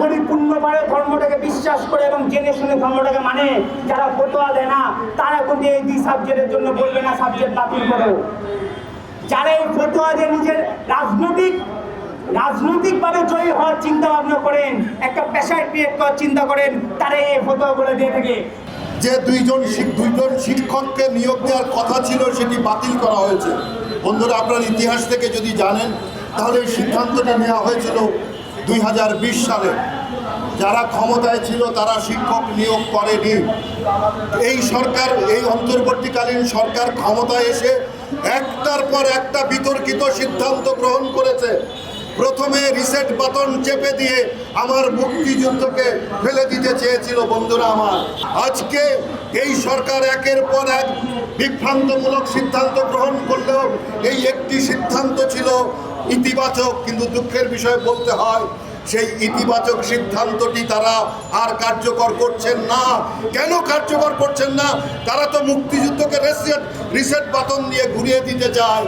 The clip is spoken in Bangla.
পরিপূর্ণভাবে ধর্মটাকে বিশ্বাস করে এবং জেনে শুনে ধর্মটাকে মানে যারা ফতোয়া দেয় না, তারা কিন্তু এই দুই সাবজেক্টের জন্য বলবে না সাবজেক্ট বাতিল করো। যারা এই ফতোয়া দিয়ে নিজের রাজনৈতিক, রাজনৈতিকভাবে জয়ী হওয়ার চিন্তা ভাবনা করেন, একটা পেশায় ক্রিয়েট করার চিন্তা করেন, তারা এই ফতোয়াগুলো দিয়ে থাকে। যে দুইজন দুইজন শিক্ষককে নিয়োগ দেওয়ার কথা ছিল, সেটি বাতিল করা হয়েছে। বন্ধুরা, আপনার ইতিহাস থেকে যদি জানেন, তাহলে সিদ্ধান্তটি নেওয়া হয়েছিল দুই হাজার বিশ সালে যারা ক্ষমতায় ছিল, তারা শিক্ষক নিয়োগ করেনি। এই সরকার, এই অন্তর্বর্তীকালীন সরকার ক্ষমতায় এসে একটার পর একটা বিতর্কিত সিদ্ধান্ত গ্রহণ করেছে। প্রথমে রিসেট বাটন চেপে দিয়ে আমার মুক্তিযুদ্ধকে ফেলে দিতে চেয়েছিল বন্ধুরা আমার। আজকে এই সরকার একের পর এক বিভ্রান্তমূলক সিদ্ধান্ত গ্রহণ করলেও এই একটি সিদ্ধান্ত ছিল ইতিবাচক কিন্তু দুঃখের বিষয় বলতে হয়, সেই ইতিবাচক সিদ্ধান্তটি তারা আর কার্যকর করছেন না। কেন কার্যকর করছেন না? তারা তো মুক্তিযুদ্ধকে রিসেট রিসেট বাতন দিয়ে ঘুরিয়ে দিতে চায়।